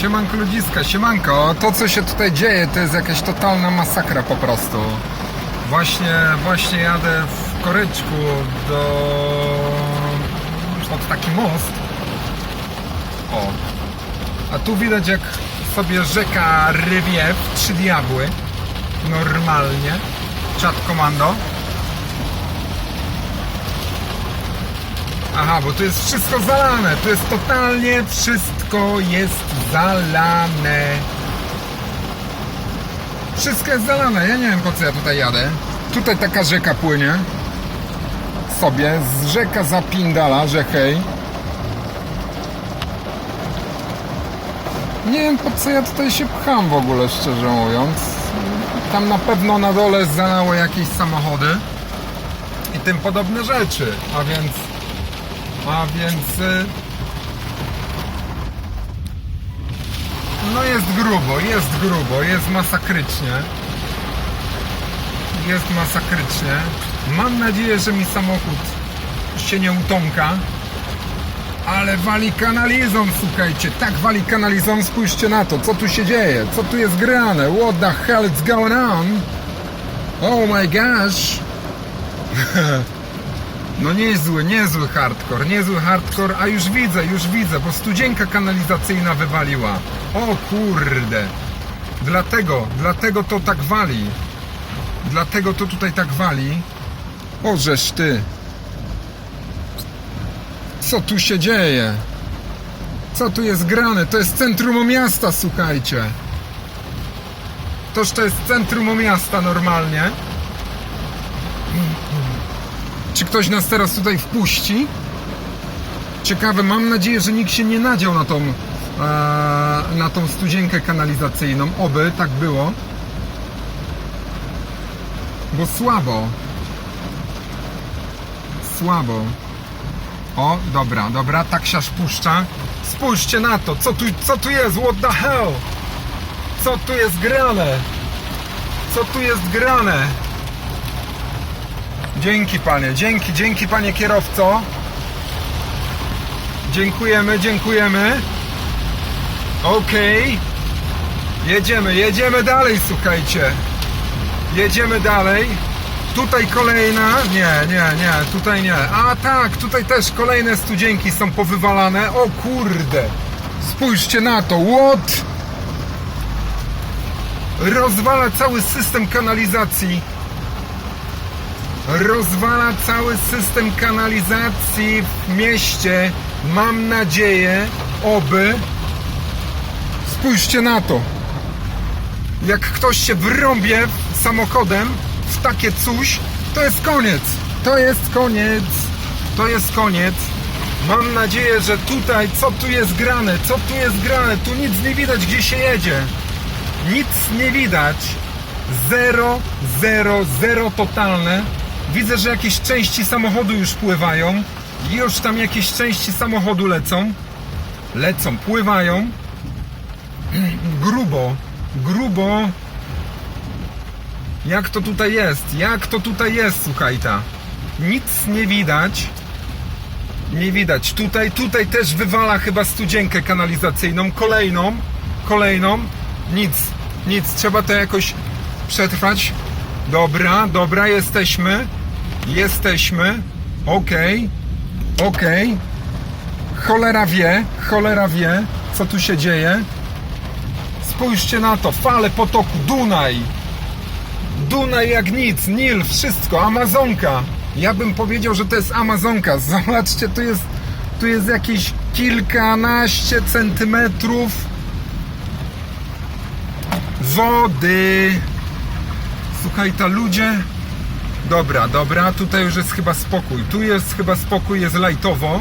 Siemanko ludziska, siemanko. To co się tutaj dzieje to jest jakaś totalna masakra po prostu. Właśnie, właśnie jadę w koryczku do... pod taki most. O. A tu widać jak sobie rzeka rywie w Trzy Diabły. Normalnie. Czat komando. Aha, bo tu jest wszystko zalane. Tu jest totalnie wszystko jest zalane. Wszystko jest zalane. Ja nie wiem po co ja tutaj jadę. Tutaj taka rzeka płynie. Sobie. Z rzeka zapindala, że hej. Nie wiem po co ja tutaj się pcham w ogóle, szczerze mówiąc. Tam na pewno na dole zalało jakieś samochody i tym podobne rzeczy. A więc a więc. No jest grubo, jest grubo, jest masakrycznie. Jest masakrycznie. Mam nadzieję, że mi samochód się nie utomka. Ale wali kanalizą, słuchajcie. Tak wali kanalizą, spójrzcie na to. Co tu się dzieje? Co tu jest grane? What the hell is going on? Oh my gosh. No niezły, niezły hardcore, niezły hardcore, a już widzę, już widzę, bo studzienka kanalizacyjna wywaliła. O kurde. Dlatego, dlatego to tak wali. Dlatego to tutaj tak wali. O żeż ty. Co tu się dzieje? Co tu jest grane? To jest centrum miasta, słuchajcie. Toż to jest centrum miasta normalnie. Czy ktoś nas teraz tutaj wpuści? Ciekawe, mam nadzieję, że nikt się nie nadział na tą, e, na tą studzienkę kanalizacyjną. Oby tak było. Bo słabo. Słabo. O, dobra, dobra, taksiarz puszcza. Spójrzcie na to, co tu, co tu jest, what the hell? Co tu jest grane? Co tu jest grane? Dzięki panie, dzięki, dzięki panie kierowco. Dziękujemy, dziękujemy. Okej. Jedziemy, jedziemy dalej, słuchajcie. Jedziemy dalej. Tutaj kolejna. Nie, nie, nie, tutaj nie. A tak, tutaj też kolejne studzienki są powywalane. O kurde. Spójrzcie na to. What? Rozwala cały system kanalizacji rozwala cały system kanalizacji w mieście. Mam nadzieję, oby. Spójrzcie na to. Jak ktoś się wrąbie samochodem w takie coś, to jest koniec. To jest koniec. To jest koniec. Mam nadzieję, że tutaj, co tu jest grane, co tu jest grane, tu nic nie widać, gdzie się jedzie. Nic nie widać. Zero, zero, zero totalne. Widzę, że jakieś części samochodu już pływają. Już tam jakieś części samochodu lecą. Lecą, pływają. Grubo, grubo. Jak to tutaj jest? Jak to tutaj jest, słuchajta? Nic nie widać. Nie widać. Tutaj, tutaj też wywala chyba studzienkę kanalizacyjną. Kolejną, kolejną. Nic, nic. Trzeba to jakoś przetrwać. Dobra, dobra, jesteśmy. Jesteśmy. Okej. Okej. Cholera wie, cholera wie, co tu się dzieje. Spójrzcie na to, fale potoku, Dunaj. Dunaj jak nic, Nil, wszystko, Amazonka. Ja bym powiedział, że to jest Amazonka. Zobaczcie, tu jest, tu jest jakieś kilkanaście centymetrów wody. Słuchaj, ta ludzie. Dobra, dobra, tutaj już jest chyba spokój. Tu jest chyba spokój, jest lajtowo.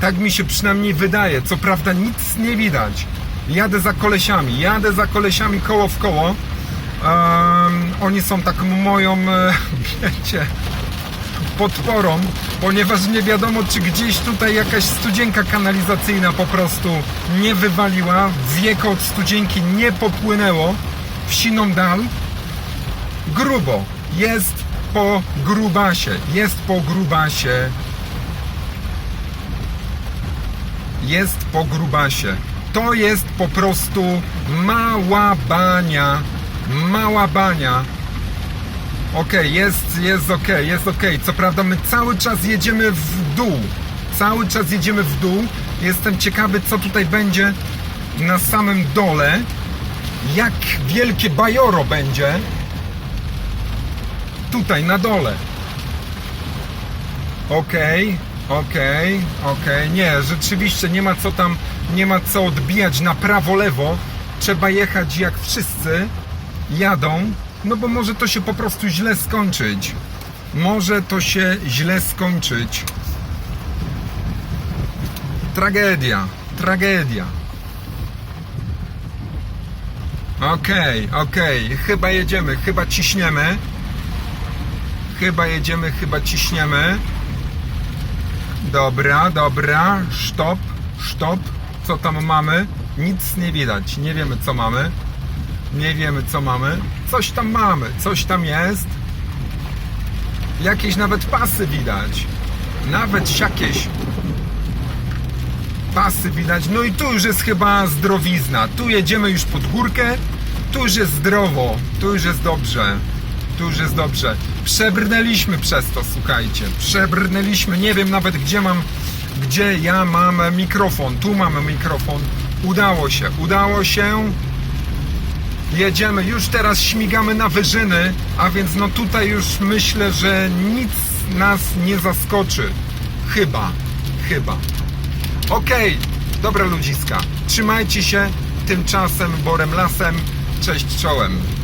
Tak mi się przynajmniej wydaje. Co prawda nic nie widać. Jadę za kolesiami, jadę za kolesiami koło w koło. Em, oni są taką moją, e, wiecie, podporą, ponieważ nie wiadomo, czy gdzieś tutaj jakaś studzienka kanalizacyjna po prostu nie wywaliła, wieko od studzienki nie popłynęło w siną dal. Grubo, jest po grubasie, jest po grubasie. Jest po grubasie. To jest po prostu mała bania. Mała bania. Okej, jest, jest okej, jest okej. Co prawda my cały czas jedziemy w dół. Cały czas jedziemy w dół. Jestem ciekawy, co tutaj będzie na samym dole. Jak wielkie bajoro będzie tutaj na dole. Okej, okej, okej. Nie, rzeczywiście nie ma co tam, nie ma co odbijać na prawo, lewo. Trzeba jechać jak wszyscy jadą, no bo może to się po prostu źle skończyć. Może to się źle skończyć. Tragedia, tragedia. Okej, okej, chyba jedziemy, chyba ciśniemy. Chyba jedziemy, chyba ciśniemy. Dobra, dobra, stop, stop. Co tam mamy? Nic nie widać, nie wiemy co mamy. Nie wiemy co mamy. Coś tam mamy, coś tam jest. Jakieś nawet pasy widać. Nawet jakieś pasy widać. No i tu już jest chyba zdrowizna. Tu jedziemy już pod górkę. Tu już jest zdrowo. Tu już jest dobrze. Tu już jest dobrze. Przebrnęliśmy przez to, słuchajcie. Przebrnęliśmy. Nie wiem nawet gdzie mam, gdzie ja mam mikrofon. Tu mamy mikrofon. Udało się, udało się. Jedziemy, już teraz śmigamy na wyżyny, a więc no tutaj już myślę, że nic nas nie zaskoczy. Chyba, chyba. Okej, dobra ludziska. Trzymajcie się. Tymczasem Borem Lasem. Cześć czołem.